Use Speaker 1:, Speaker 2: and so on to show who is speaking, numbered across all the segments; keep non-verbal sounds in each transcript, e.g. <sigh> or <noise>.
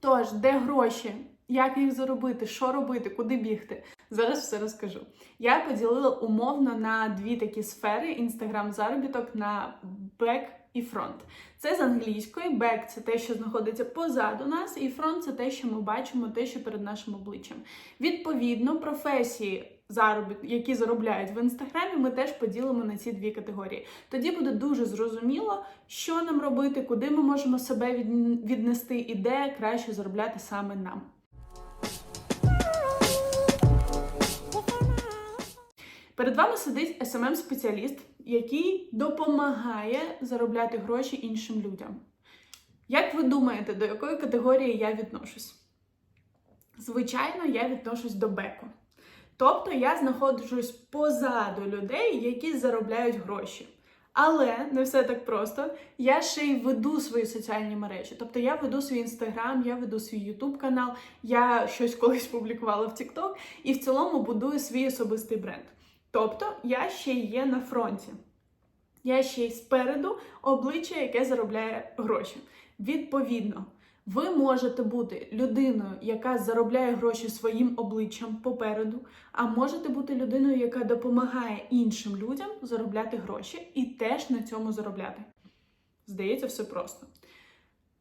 Speaker 1: Тож, де гроші? Як їх заробити, що робити, куди бігти? Зараз все розкажу. Я поділила умовно на дві такі сфери: інстаграм заробіток на бек і фронт. Це з англійської бек це те, що знаходиться позаду нас, і фронт це те, що ми бачимо, те, що перед нашим обличчям. Відповідно, професії. Заробіт, які заробляють в інстаграмі, ми теж поділимо на ці дві категорії. Тоді буде дуже зрозуміло, що нам робити, куди ми можемо себе віднести, і де краще заробляти саме нам. Перед вами сидить smm спеціаліст який допомагає заробляти гроші іншим людям. Як ви думаєте, до якої категорії я відношусь? Звичайно, я відношусь до беку. Тобто я знаходжусь позаду людей, які заробляють гроші. Але не все так просто. Я ще й веду свої соціальні мережі. Тобто я веду свій інстаграм, я веду свій ютуб канал, я щось колись публікувала в TikTok і в цілому будую свій особистий бренд. Тобто я ще є на фронті. Я ще й спереду обличчя, яке заробляє гроші. Відповідно, ви можете бути людиною, яка заробляє гроші своїм обличчям попереду, а можете бути людиною, яка допомагає іншим людям заробляти гроші і теж на цьому заробляти. Здається, все просто.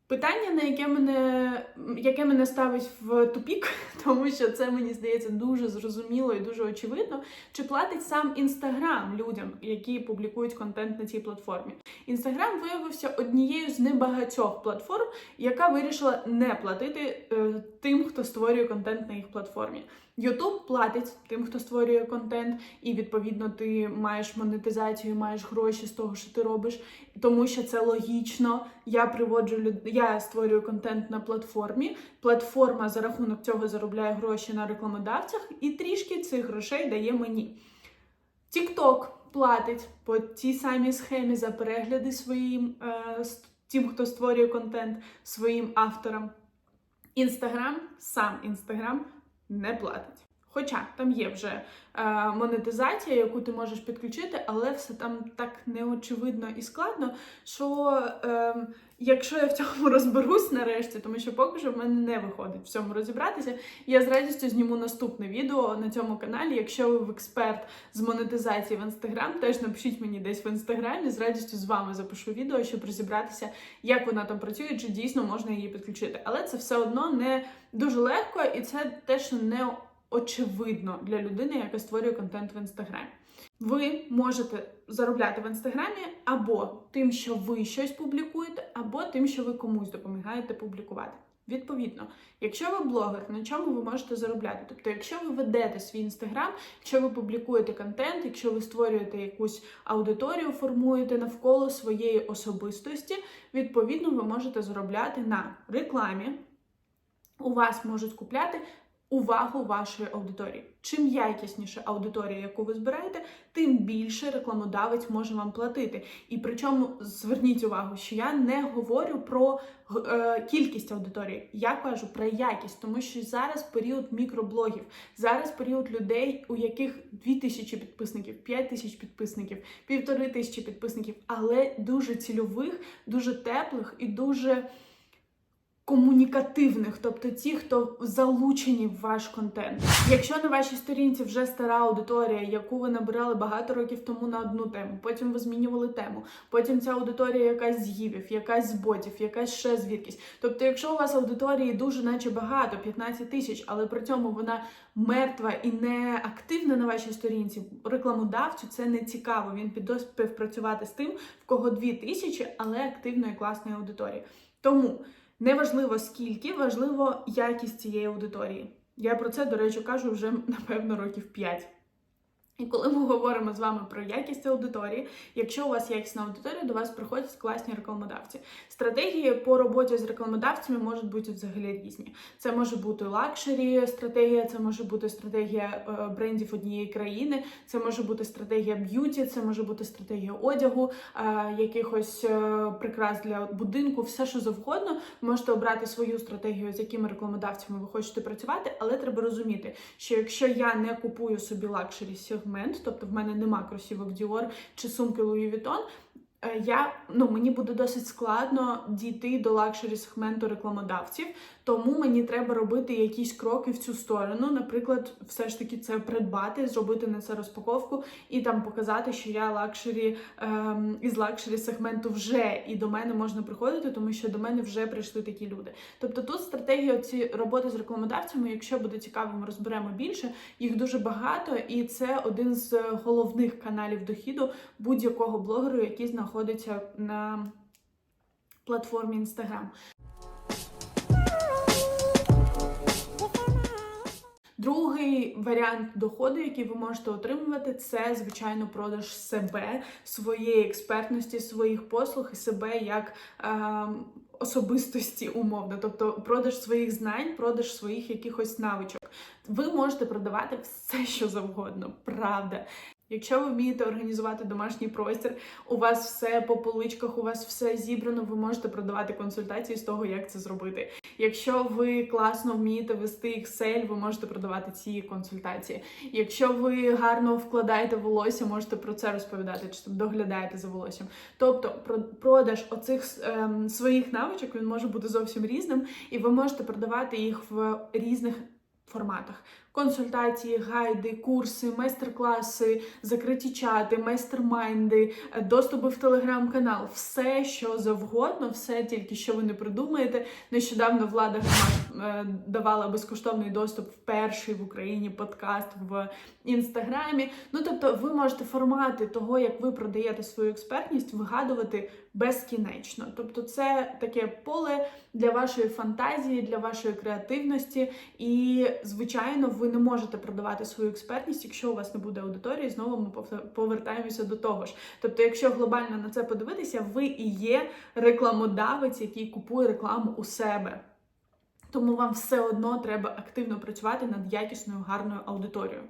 Speaker 1: Питання, на яке мене, яке мене ставить в тупік, <laughs> тому що це мені здається дуже зрозуміло і дуже очевидно, чи платить сам інстаграм людям, які публікують контент на цій платформі. Інстаграм виявився однією з небагатьох платформ, яка вирішила не платити е, тим, хто створює контент на їх платформі. Ютуб платить тим, хто створює контент, і відповідно ти маєш монетизацію, маєш гроші з того, що ти робиш, тому що це логічно. Я приводжу люд... я створюю контент на платформі. Платформа за рахунок цього заробляє гроші на рекламодавцях, і трішки цих грошей дає мені. TikTok платить по тій самій схемі за перегляди своїм е, тим, хто створює контент своїм авторам. Інстаграм, сам Інстаграм не платить. Хоча там є вже е, монетизація, яку ти можеш підключити, але все там так неочевидно і складно, що е, якщо я в цьому <laughs> розберусь нарешті, тому що поки що в мене не виходить в цьому розібратися, я з радістю зніму наступне відео на цьому каналі. Якщо ви в експерт з монетизації в інстаграм, теж напишіть мені десь в інстаграмі, з радістю з вами запишу відео, щоб розібратися, як вона там працює, чи дійсно можна її підключити. Але це все одно не дуже легко, і це теж не очевидно для людини, яка створює контент в інстаграмі. Ви можете заробляти в інстаграмі або тим, що ви щось публікуєте, або тим, що ви комусь допомагаєте публікувати. Відповідно, якщо ви блогер, на чому ви можете заробляти? Тобто, якщо ви ведете свій інстаграм, якщо ви публікуєте контент, якщо ви створюєте якусь аудиторію, формуєте навколо своєї особистості, відповідно, ви можете заробляти на рекламі. У вас можуть купляти увагу вашої аудиторії. Чим якісніша аудиторія, яку ви збираєте, тим більше рекламодавець може вам платити. І причому зверніть увагу, що я не говорю про е, кількість аудиторії, я кажу про якість, тому що зараз період мікроблогів, зараз період людей, у яких 2000 підписників, 5000 підписників, півтори тисячі підписників, але дуже цільових, дуже теплих і дуже комунікативних, тобто ті, хто залучені в ваш контент. Якщо на вашій сторінці вже стара аудиторія, яку ви набирали багато років тому на одну тему, потім ви змінювали тему, потім ця аудиторія якась з гівів, якась з ботів, якась ще звідкись. Тобто, якщо у вас аудиторії дуже наче багато, 15 тисяч, але при цьому вона мертва і не активна на вашій сторінці, рекламодавцю це не цікаво. Він піде співпрацювати з тим, в кого 2 тисячі, але активної класної аудиторії. Тому. Неважливо скільки, важливо якість цієї аудиторії. Я про це, до речі, кажу вже напевно років 5. І коли ми говоримо з вами про якість аудиторії, якщо у вас якісна аудиторія, до вас приходять класні рекламодавці. Стратегії по роботі з рекламодавцями можуть бути взагалі різні. Це може бути лакшері стратегія, це може бути стратегія е, брендів однієї країни, це може бути стратегія б'юті, це може бути стратегія одягу, е, якихось е, прикрас для будинку, все що завгодно. Можете обрати свою стратегію, з якими рекламодавцями ви хочете працювати, але треба розуміти, що якщо я не купую собі лакшері сегмент, тобто в мене нема кросівок Dior чи сумки Louis Vuitton, е, я ну мені буде досить складно дійти до лакшері сегменту рекламодавців, тому мені треба робити якісь кроки в цю сторону. Наприклад, все ж таки це придбати, зробити на це розпаковку і там показати, що я лакшері ем, із лакшері сегменту вже і до мене можна приходити, тому що до мене вже прийшли такі люди. Тобто тут стратегія ці роботи з рекламодавцями, якщо буде цікаво, ми розберемо більше. Їх дуже багато, і це один з головних каналів дохіду будь-якого блогеру, який знаходиться на платформі Instagram. Другий варіант доходу, який ви можете отримувати, це звичайно продаж себе, своєї експертності, своїх послуг і себе як е, особистості умовно, тобто продаж своїх знань, продаж своїх якихось навичок. Ви можете продавати все, що завгодно, правда. Якщо ви вмієте організувати домашній простір, у вас все по поличках, у вас все зібрано, ви можете продавати консультації з того, як це зробити. Якщо ви класно вмієте вести Excel, ви можете продавати ці консультації. Якщо ви гарно вкладаєте волосся, можете про це розповідати, чи доглядаєте за волоссям. Тобто, про- продаж оцих ем, своїх навичок він може бути зовсім різним, і ви можете продавати їх в різних форматах. Консультації, гайди, курси, майстер-класи, закриті чати, майстер-майнди, доступи в телеграм-канал, все, що завгодно, все тільки що ви не придумаєте. Нещодавно влада Громад давала безкоштовний доступ в перший в Україні подкаст в інстаграмі. Ну тобто, ви можете формати того, як ви продаєте свою експертність, вигадувати безкінечно. Тобто, це таке поле для вашої фантазії, для вашої креативності. І, звичайно, ви не можете продавати свою експертність, якщо у вас не буде аудиторії. Знову ми повер- повертаємося до того ж. Тобто, якщо глобально на це подивитися, ви і є рекламодавець, який купує рекламу у себе. Тому вам все одно треба активно працювати над якісною гарною аудиторією.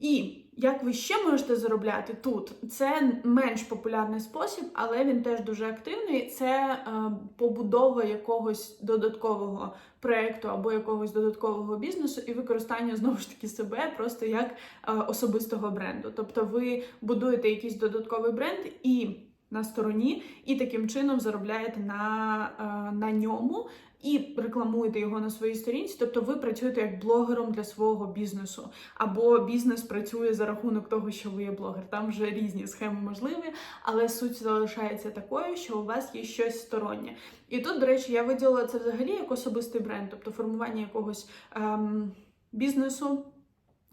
Speaker 1: І як ви ще можете заробляти тут? Це менш популярний спосіб, але він теж дуже активний. Це е, побудова якогось додаткового проекту або якогось додаткового бізнесу і використання знову ж таки себе просто як е, особистого бренду. Тобто ви будуєте якийсь додатковий бренд і на стороні, і таким чином заробляєте на, е, на ньому і рекламуєте його на своїй сторінці. Тобто ви працюєте як блогером для свого бізнесу, або бізнес працює за рахунок того, що ви є блогер. Там вже різні схеми можливі, але суть залишається такою, що у вас є щось стороннє. І тут, до речі, я виділила це взагалі як особистий бренд, тобто формування якогось ем, бізнесу.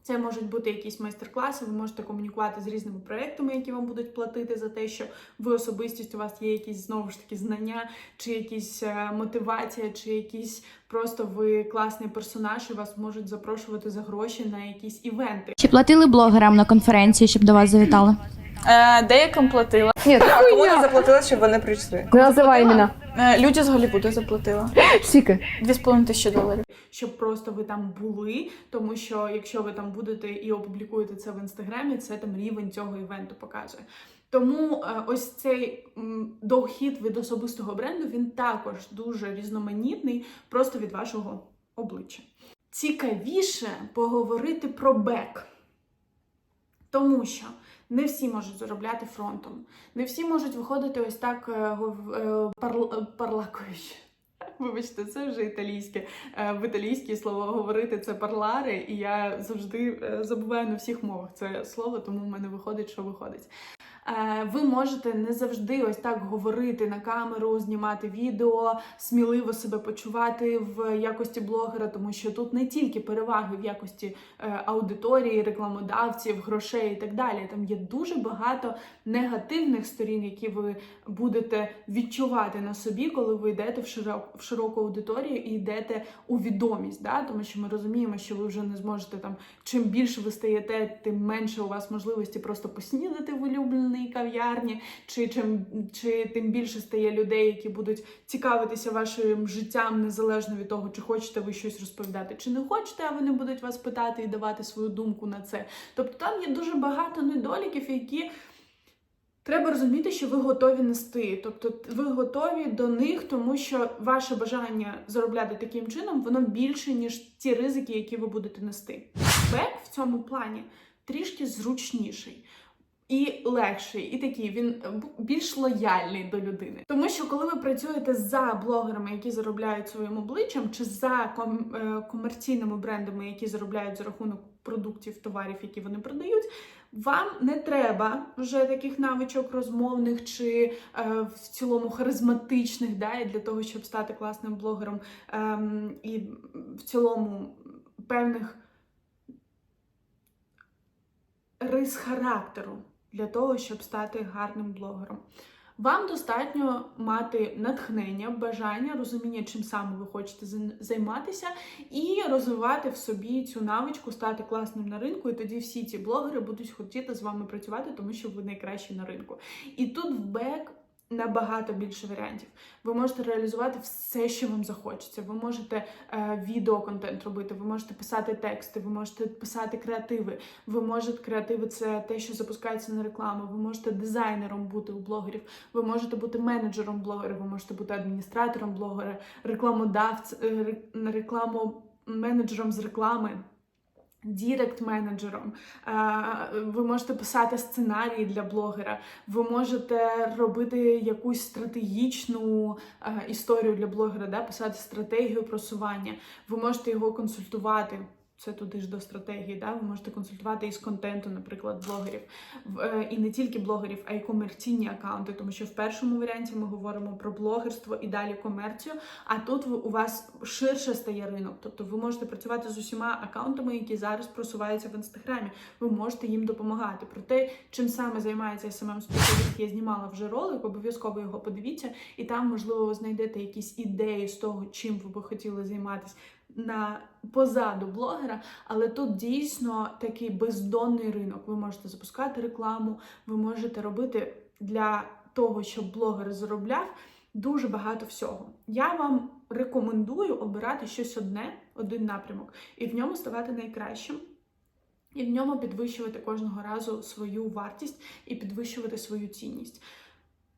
Speaker 1: Це можуть бути якісь майстер-класи, ви можете комунікувати з різними проектами, які вам будуть платити за те, що ви особистість, у вас є якісь знову ж таки знання, чи якісь е, мотивація, чи якісь просто ви класний персонаж, і вас можуть запрошувати за гроші на якісь івенти.
Speaker 2: Чи платили блогерам на конференції, щоб до вас завітали?
Speaker 3: Е, деяким платила.
Speaker 4: Ні,
Speaker 5: А кому ти заплатила, щоб вони прийшли?
Speaker 4: не називай імена.
Speaker 3: Е, Люді з Голлівуду заплатила.
Speaker 4: Скільки?
Speaker 3: Дві з половиною тисячі доларів.
Speaker 1: щоб просто ви там були, тому що якщо ви там будете і опублікуєте це в інстаграмі, це там рівень цього івенту показує. Тому е, ось цей м, дохід від особистого бренду він також дуже різноманітний, просто від вашого обличчя. Цікавіше поговорити про бек, тому що не всі можуть заробляти фронтом, не всі можуть виходити ось так е, е, парл- е, парлакуючи. <laughs> Вибачте, це вже італійське. В італійській слово говорити це парлари, і я завжди забуваю на всіх мовах це слово, тому в мене виходить, що виходить. Е, Ви можете не завжди ось так говорити на камеру, знімати відео, сміливо себе почувати в якості блогера, тому що тут не тільки переваги в якості е, аудиторії, рекламодавців, грошей і так далі. Там є дуже багато негативних сторін, які ви будете відчувати на собі, коли ви йдете в широку, аудиторію і йдете у відомість. Да? Тому що ми розуміємо, що ви вже не зможете там, чим більше ви стаєте, тим менше у вас можливості просто поснідати в улюбленій кав'ярні, чи чим чи тим більше стає людей, які будуть цікавитися вашим життям незалежно від того, чи хочете ви щось розповідати, чи не хочете, а вони будуть вас питати і давати свою думку на це. Тобто там є дуже багато недоліків, які. Треба розуміти, що ви готові нести, тобто ви готові до них, тому що ваше бажання заробляти таким чином воно більше ніж ті ризики, які ви будете нести. Бек в цьому плані трішки зручніший. І легший, і такий він е, більш лояльний до людини. Тому що коли ви працюєте за блогерами, які заробляють своїм обличчям, чи за ком- е, комерційними брендами, які заробляють за рахунок продуктів, товарів, які вони продають, вам не треба вже таких навичок розмовних чи е, в цілому харизматичних, да, і для того, щоб стати класним блогером, ем, і в цілому певних рис характеру для того, щоб стати гарним блогером. Вам достатньо мати натхнення, бажання, розуміння, чим саме ви хочете займатися, і розвивати в собі цю навичку, стати класним на ринку. І тоді всі ці блогери будуть хотіти з вами працювати, тому що ви найкращі на ринку. І тут в бек набагато більше варіантів. Ви можете реалізувати все, що вам захочеться. Ви можете е, відеоконтент робити, ви можете писати тексти, ви можете писати креативи. Ви можете креативи це те, що запускається на рекламу. Ви можете дизайнером бути у блогерів. Ви можете бути менеджером блогера, ви можете бути адміністратором блогера, рекламодавцем, рекламу менеджером з реклами. Дірект-менеджером, Е, ви можете писати сценарії для блогера, ви можете робити якусь стратегічну е, історію для блогера, да? писати стратегію просування, ви можете його консультувати. Це туди ж до стратегії, да? ви можете консультувати із контенту, наприклад, блогерів. Е, І не тільки блогерів, а й комерційні акаунти, тому що в першому варіанті ми говоримо про блогерство і далі комерцію. А тут у вас ширше стає ринок. Тобто ви можете працювати з усіма акаунтами, які зараз просуваються в інстаграмі. Ви можете їм допомагати. Про те, чим саме займається smm спеціаліст, я знімала вже ролик, обов'язково його подивіться, і там, можливо, ви знайдете якісь ідеї з того, чим ви би хотіли займатися на позаду блогера, але тут дійсно такий бездонний ринок. Ви можете запускати рекламу, ви можете робити для того, щоб блогер заробляв дуже багато всього. Я вам рекомендую обирати щось одне, один напрямок, і в ньому ставати найкращим. І в ньому підвищувати кожного разу свою вартість і підвищувати свою цінність.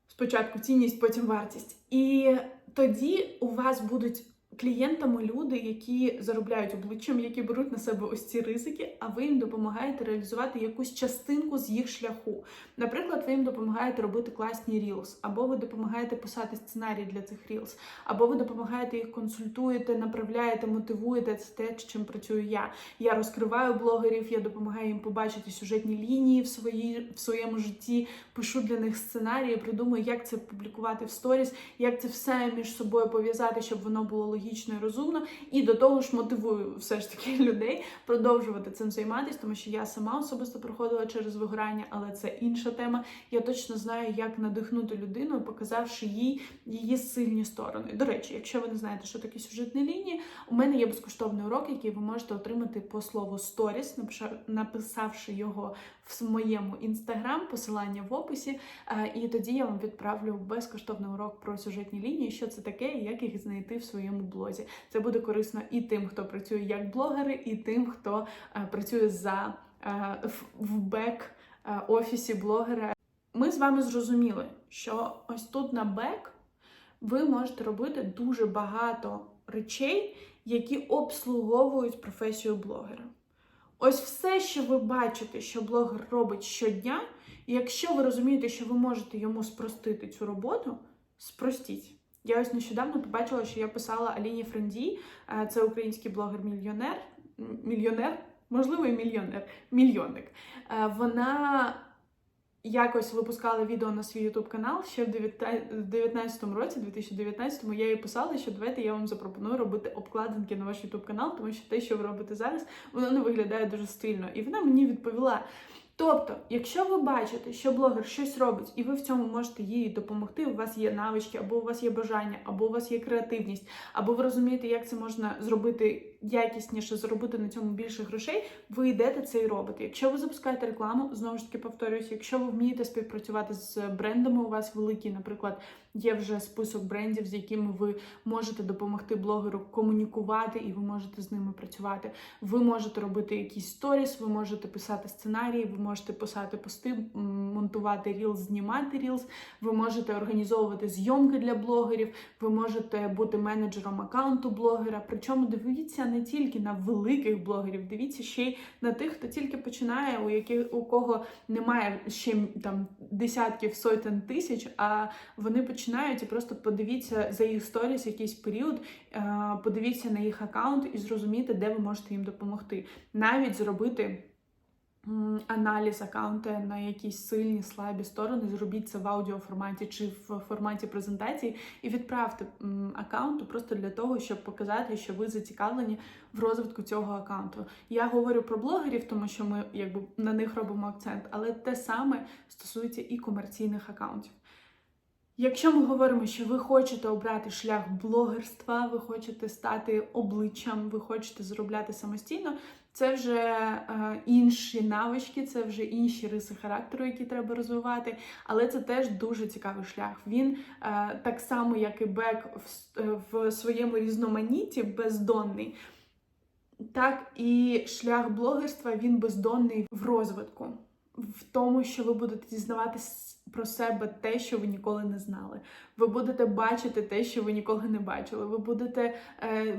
Speaker 1: Спочатку цінність, потім вартість. І тоді у вас будуть клієнтами люди, які заробляють обличчям, які беруть на себе ось ці ризики, а ви їм допомагаєте реалізувати якусь частинку з їх шляху. Наприклад, ви їм допомагаєте робити класні рілс, або ви допомагаєте писати сценарій для цих рілс, або ви допомагаєте їх консультуєте, направляєте, мотивуєте. Це те, чим працюю я. Я розкриваю блогерів, я допомагаю їм побачити сюжетні лінії в, свої, в своєму житті, пишу для них сценарії, придумую, як це публікувати в сторіс, як це все між собою пов'язати, щоб воно було логічно і розумно. І до того ж мотивую все ж таки <laughs> людей продовжувати цим займатися, тому що я сама особисто проходила через вигорання, але це інша тема. Я точно знаю, як надихнути людину, показавши їй її сильні сторони. До речі, якщо ви не знаєте, що таке сюжетні лінії, у мене є безкоштовний урок, який ви можете отримати по слову сторіс, написавши його в моєму інстаграм, посилання в описі. Е, І тоді я вам відправлю безкоштовний урок про сюжетні лінії, що це таке і як їх знайти в своєму блозі. Це буде корисно і тим, хто працює як блогери, і тим, хто е, працює за е, в- бек е, офісі блогера. Ми з вами зрозуміли, що ось тут на бек ви можете робити дуже багато речей, які обслуговують професію блогера. Ось все, що ви бачите, що блогер робить щодня, і якщо ви розумієте, що ви можете йому спростити цю роботу, спростіть. Я ось нещодавно побачила, що я писала Аліні Френді, е, це український блогер-мільйонер, мільйонер, можливо, і мільйонер, мільйонник. Е, Вона якось випускала відео на свій YouTube канал ще в 2019 році, 2019 я їй писала, що давайте я вам запропоную робити обкладинки на ваш YouTube канал, тому що те, що ви робите зараз, воно не виглядає дуже стильно. І вона мені відповіла. Тобто, якщо ви бачите, що блогер щось робить, і ви в цьому можете їй допомогти, у вас є навички, або у вас є бажання, або у вас є креативність, або ви розумієте, як це можна зробити якісніше, заробити на цьому більше грошей, ви йдете це і робите. Якщо ви запускаєте рекламу, знову ж таки повторююсь, якщо ви вмієте співпрацювати з брендами, у вас великі, наприклад, Є вже список брендів, з якими ви можете допомогти блогеру комунікувати, і ви можете з ними працювати. Ви можете робити якісь сторіс, ви можете писати сценарії, ви можете писати пости, монтувати рілз, знімати рілз, ви можете організовувати зйомки для блогерів, ви можете бути менеджером аккаунту блогера. Причому дивіться не тільки на великих блогерів, дивіться ще й на тих, хто тільки починає, у яких у кого немає ще там десятків сотень тисяч, а вони починають і просто подивіться за їх сторіс якийсь період, е, подивіться на їх аккаунт і зрозуміти, де ви можете їм допомогти. Навіть зробити. Аналіз аккаунта на якісь сильні слабі сторони, зробіть це в аудіоформаті чи в форматі презентації, і відправте аккаунту просто для того, щоб показати, що ви зацікавлені в розвитку цього аккаунту. Я говорю про блогерів, тому що ми якби на них робимо акцент, але те саме стосується і комерційних аккаунтів. Якщо ми говоримо, що ви хочете обрати шлях блогерства, ви хочете стати обличчям, ви хочете заробляти самостійно, це вже е, інші навички, це вже інші риси характеру, які треба розвивати. Але це теж дуже цікавий шлях. Він е, так само, як і бек в, е, в своєму різноманітті, бездонний. Так і шлях блогерства він бездонний в розвитку, в тому, що ви будете дізнаватись про себе те, що ви ніколи не знали. Ви будете бачити те, що ви ніколи не бачили. Ви будете е,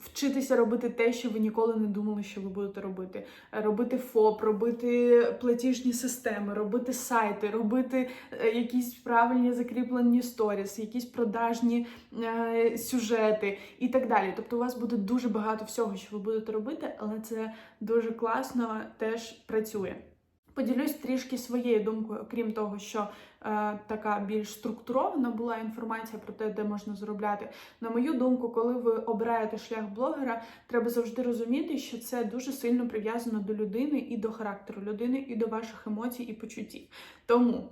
Speaker 1: вчитися робити те, що ви ніколи не думали, що ви будете робити. Е, Робити ФОП, робити платіжні системи, робити сайти, робити е, якісь правильні закріплені сторіс, якісь продажні е, сюжети і так далі. Тобто у вас буде дуже багато всього, що ви будете робити, але це дуже класно теж працює. Поділюсь трішки своєю думкою, окрім того, що е, така більш структурована була інформація про те, де можна заробляти. На мою думку, коли ви обираєте шлях блогера, треба завжди розуміти, що це дуже сильно прив'язано до людини і до характеру людини, і до ваших емоцій і почуттів. Тому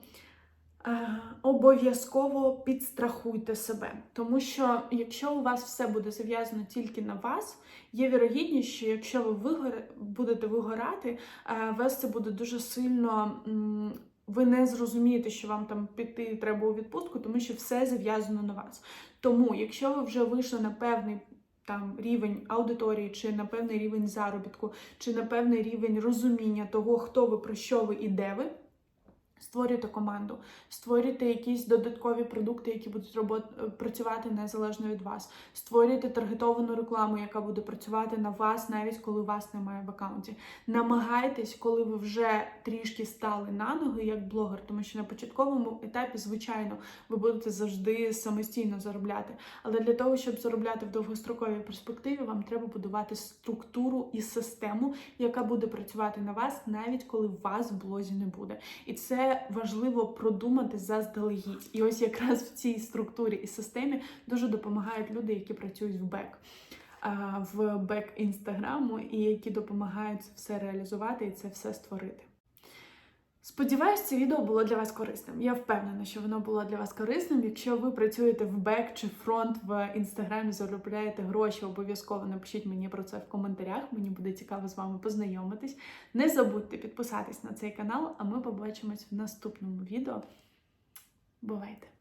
Speaker 1: Обов'язково підстрахуйте себе, тому що якщо у вас все буде зав'язано тільки на вас, є вірогідність, що якщо ви вигоре, будете вигорати, е, вас це буде дуже сильно. Ви не зрозумієте, що вам там піти треба у відпустку, тому що все зав'язано на вас. Тому, якщо ви вже вийшли на певний там рівень аудиторії, чи на певний рівень заробітку, чи на певний рівень розуміння того, хто ви, про що ви і де ви. Створюйте команду, створюйте якісь додаткові продукти, які будуть робот- працювати незалежно від вас. Створюйте таргетовану рекламу, яка буде працювати на вас, навіть коли вас немає в аккаунті. Намагайтесь, коли ви вже трішки стали на ноги як блогер, тому що на початковому етапі, звичайно, ви будете завжди самостійно заробляти. Але для того, щоб заробляти в довгостроковій перспективі, вам треба будувати структуру і систему, яка буде працювати на вас, навіть коли вас в блозі не буде. І це важливо продумати заздалегідь. І ось якраз в цій структурі і системі дуже допомагають люди, які працюють в бек. В бек інстаграму, і які допомагають це все реалізувати і це все створити. Сподіваюсь, це відео було для вас корисним. Я впевнена, що воно було для вас корисним. Якщо ви працюєте в бек чи фронт в інстаграмі, заробляєте гроші, обов'язково напишіть мені про це в коментарях. Мені буде цікаво з вами познайомитись. Не забудьте підписатись на цей канал, а ми побачимось в наступному відео. Бувайте!